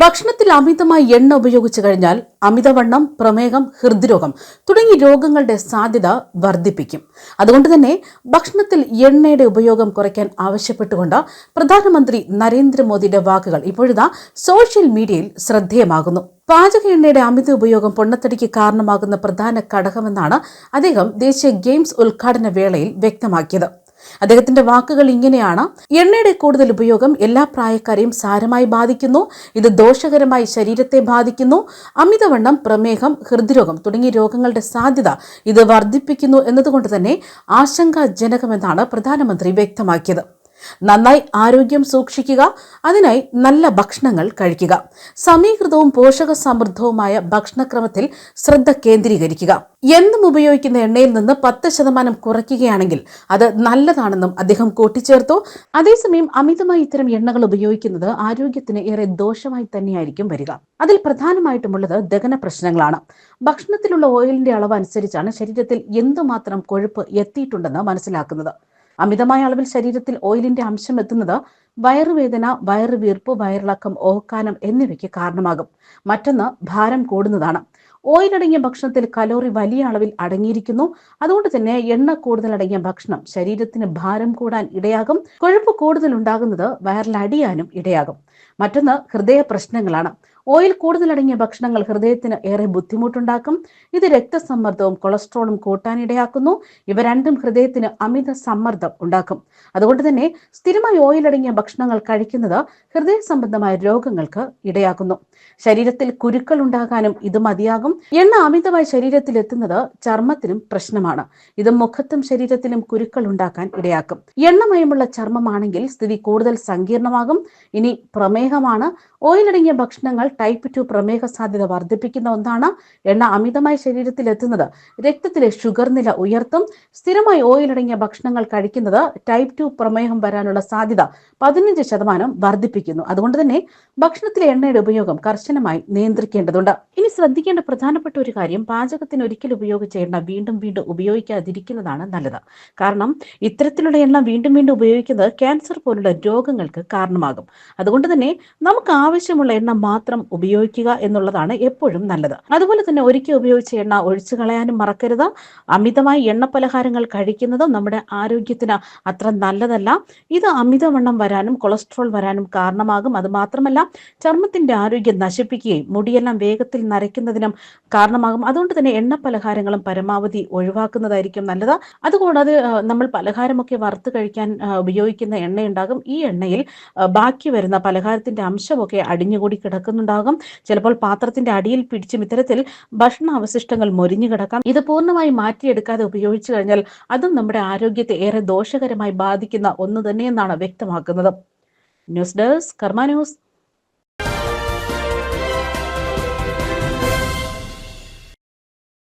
ഭക്ഷണത്തിൽ അമിതമായി എണ്ണ ഉപയോഗിച്ചു കഴിഞ്ഞാൽ അമിതവണ്ണം പ്രമേഹം ഹൃദ്രോഗം തുടങ്ങിയ രോഗങ്ങളുടെ സാധ്യത വർദ്ധിപ്പിക്കും. അതുകൊണ്ട് തന്നെ ഭക്ഷണത്തിൽ എണ്ണയുടെ ഉപയോഗം കുറയ്ക്കാൻ ആവശ്യപ്പെട്ടുകൊണ്ട് പ്രധാനമന്ത്രി നരേന്ദ്രമോദിയുടെ വാക്കുകൾ ഇപ്പോഴിതാ സോഷ്യൽ മീഡിയയിൽ ശ്രദ്ധേയമാകുന്നു. പാചക എണ്ണയുടെ അമിത ഉപയോഗം പൊണ്ണത്തടിക്ക് കാരണമാകുന്ന പ്രധാന ഘടകമെന്നാണ് അദ്ദേഹം ദേശീയ ഗെയിംസ് ഉദ്ഘാടന വേളയിൽ വ്യക്തമാക്കിയത്. അദ്ദേഹത്തിന്റെ വാക്കുകൾ ഇങ്ങനെയാണ്. എണ്ണയുടെ കൂടുതൽ ഉപയോഗം എല്ലാ പ്രായക്കാരെയും സാരമായി ബാധിക്കുന്നു. ഇത് ദോഷകരമായി ശരീരത്തെ ബാധിക്കുന്നു. അമിതവണ്ണം പ്രമേഹം ഹൃദ്രോഗം തുടങ്ങിയ രോഗങ്ങളുടെ സാധ്യത ഇത് വർദ്ധിപ്പിക്കുന്നു എന്നതുകൊണ്ട് തന്നെ ആശങ്കാജനകമെന്നാണ് പ്രധാനമന്ത്രി വ്യക്തമാക്കിയത്. നന്നായി ആരോഗ്യം സൂക്ഷിക്കുക അതിനായി നല്ല ഭക്ഷണങ്ങൾ കഴിക്കുക. സമീകൃതവും പോഷക സമൃദ്ധവുമായ ഭക്ഷണക്രമത്തിൽ ശ്രദ്ധ കേന്ദ്രീകരിക്കുക. എന്നും ഉപയോഗിക്കുന്ന എണ്ണയിൽ നിന്ന് പത്ത് ശതമാനം കുറയ്ക്കുകയാണെങ്കിൽ അത് നല്ലതാണെന്നും അദ്ദേഹം കൂട്ടിച്ചേർത്തു. അതേസമയം അമിതമായി ഇത്തരം എണ്ണകൾ ഉപയോഗിക്കുന്നത് ആരോഗ്യത്തിന് ഏറെ ദോഷമായി തന്നെയായിരിക്കും വരിക. അതിൽ പ്രധാനമായിട്ടുമുള്ളത് ദഹന പ്രശ്നങ്ങളാണ്. ഭക്ഷണത്തിലുള്ള ഓയിലിന്റെ അളവ് അനുസരിച്ചാണ് ശരീരത്തിൽ എന്തുമാത്രം കൊഴുപ്പ് എത്തിയിട്ടുണ്ടെന്ന് മനസ്സിലാക്കുന്നത്. അമിതമായ അളവിൽ ശരീരത്തിൽ ഓയിലിന്റെ അംശം എത്തുന്നത് വയറുവേദന വയറുവീർപ്പ് വയറിളക്കം ഓക്കാനം എന്നിവയ്ക്ക് കാരണമാകും. മറ്റൊന്ന് ഭാരം കൂടുന്നതാണ്. ഓയിലടങ്ങിയ ഭക്ഷണത്തിൽ കലോറി വലിയ അളവിൽ അടങ്ങിയിരിക്കുന്നു. അതുകൊണ്ട് തന്നെ എണ്ണ കൂടുതൽ അടങ്ങിയ ഭക്ഷണം ശരീരത്തിന് ഭാരം കൂടാൻ ഇടയാകും. കൊഴുപ്പ് കൂടുതൽ ഉണ്ടാകുന്നത് വയറിലടിയാനും ഇടയാകും. മറ്റൊന്ന് ഹൃദയ പ്രശ്നങ്ങളാണ്. ഓയിൽ കൂടുതലടങ്ങിയ ഭക്ഷണങ്ങൾ ഹൃദയത്തിന് ഏറെ ബുദ്ധിമുട്ടുണ്ടാക്കും. ഇത് രക്തസമ്മർദ്ദവും കൊളസ്ട്രോളും കൂട്ടാനിടയാക്കുന്നു ഇവ രണ്ടും ഹൃദയത്തിന് അമിത സമ്മർദ്ദം ഉണ്ടാക്കും. അതുകൊണ്ട് തന്നെ സ്ഥിരമായി ഓയിൽ അടങ്ങിയ ഭക്ഷണങ്ങൾ കഴിക്കുന്നത് ഹൃദയ സംബന്ധമായ രോഗങ്ങൾക്ക് ഇടയാക്കുന്നു. ശരീരത്തിൽ കുരുക്കൾ ഉണ്ടാകാനും ഇത് മതിയാകും. എണ്ണ അമിതമായി ശരീരത്തിൽ എത്തുന്നത് ചർമ്മത്തിനും പ്രശ്നമാണ്. ഇത് മുഖത്തും ശരീരത്തിലും കുരുക്കൾ ഉണ്ടാക്കാൻ ഇടയാക്കും. എണ്ണമയമുള്ള ചർമ്മമാണെങ്കിൽ സ്ഥിതി കൂടുതൽ സങ്കീർണമാകും. ഇനി പ്രമേഹമാണ്. ഓയിലടങ്ങിയ ഭക്ഷണങ്ങൾ ടൈപ്പ് ടു പ്രമേഹ സാധ്യത വർദ്ധിപ്പിക്കുന്ന ഒന്നാണ്. എണ്ണ അമിതമായി ശരീരത്തിൽ എത്തുന്നത് രക്തത്തിലെ ഷുഗർ നില ഉയർത്തും. സ്ഥിരമായി ഓയിലടങ്ങിയ ഭക്ഷണങ്ങൾ കഴിക്കുന്നത് ടൈപ്പ് ടു പ്രമേഹം വരാനുള്ള സാധ്യത പതിനഞ്ച് ശതമാനം വർദ്ധിപ്പിക്കുന്നു. അതുകൊണ്ട് തന്നെ ഭക്ഷണത്തിലെ എണ്ണയുടെ ഉപയോഗം കർശനമായി നിയന്ത്രിക്കേണ്ടതുണ്ട്. ഇനി ശ്രദ്ധിക്കേണ്ട പ്രധാനപ്പെട്ട ഒരു കാര്യം പാചകത്തിന് ഒരിക്കൽ ഉപയോഗിച്ച എണ്ണ വീണ്ടും വീണ്ടും ഉപയോഗിക്കാതിരിക്കുന്നതാണ് നല്ലത്. കാരണം ഇത്തരത്തിലുള്ള എണ്ണ വീണ്ടും വീണ്ടും ഉപയോഗിക്കുന്നത് ക്യാൻസർ പോലുള്ള രോഗങ്ങൾക്ക് കാരണമാകും. അതുകൊണ്ട് തന്നെ നമുക്ക് ആവശ്യമുള്ള എണ്ണ മാത്രം ഉപയോഗിക്കുക എന്നുള്ളതാണ് എപ്പോഴും നല്ലത്. അതുപോലെ തന്നെ ഒരിക്കൽ ഉപയോഗിച്ച എണ്ണ ഒഴിച്ചു കളയാനും മറക്കരുത്. അമിതമായി എണ്ണ പലഹാരങ്ങൾ കഴിക്കുന്നത് നമ്മുടെ ആരോഗ്യത്തിന് അത്ര നല്ലതല്ല. ഇത് അമിതവണ്ണം വരാനും കൊളസ്ട്രോൾ വരാനും കാരണമാകും. അത് മാത്രമല്ല ചർമ്മത്തിന്റെ ആരോഗ്യം നശിപ്പിക്കുകയും മുടിയെല്ലാം വേഗത്തിൽ നരയ്ക്കുന്നതിനും കാരണമാകും. അതുകൊണ്ട് തന്നെ എണ്ണ പലഹാരങ്ങളും പരമാവധി ഒഴിവാക്കുന്നതായിരിക്കും നല്ലത്. അതുകൂടാതെ അത് നമ്മൾ പലഹാരമൊക്കെ വറുത്ത് കഴിക്കാൻ ഉപയോഗിക്കുന്ന എണ്ണയുണ്ടാകും. ഈ എണ്ണയിൽ ബാക്കി വരുന്ന പലഹാരത്തിന്റെ അംശമൊക്കെ അടിഞ്ഞുകൂടി കിടക്കുന്നുണ്ടാകും. ചിലപ്പോൾ പാത്രത്തിന്റെ അടിയിൽ പിടിച്ചും ഇത്തരത്തിൽ ഭക്ഷണ അവശിഷ്ടങ്ങൾ മൊരിഞ്ഞു കിടക്കാം. ഇത് പൂർണമായി മാറ്റിയെടുക്കാതെ ഉപയോഗിച്ചു കഴിഞ്ഞാൽ അതും നമ്മുടെ ആരോഗ്യത്തെ ഏറെ ദോഷകരമായി ബാധിക്കുന്ന ഒന്ന് തന്നെയെന്നാണ് വ്യക്തമാക്കുന്നത്. News desk Karma news.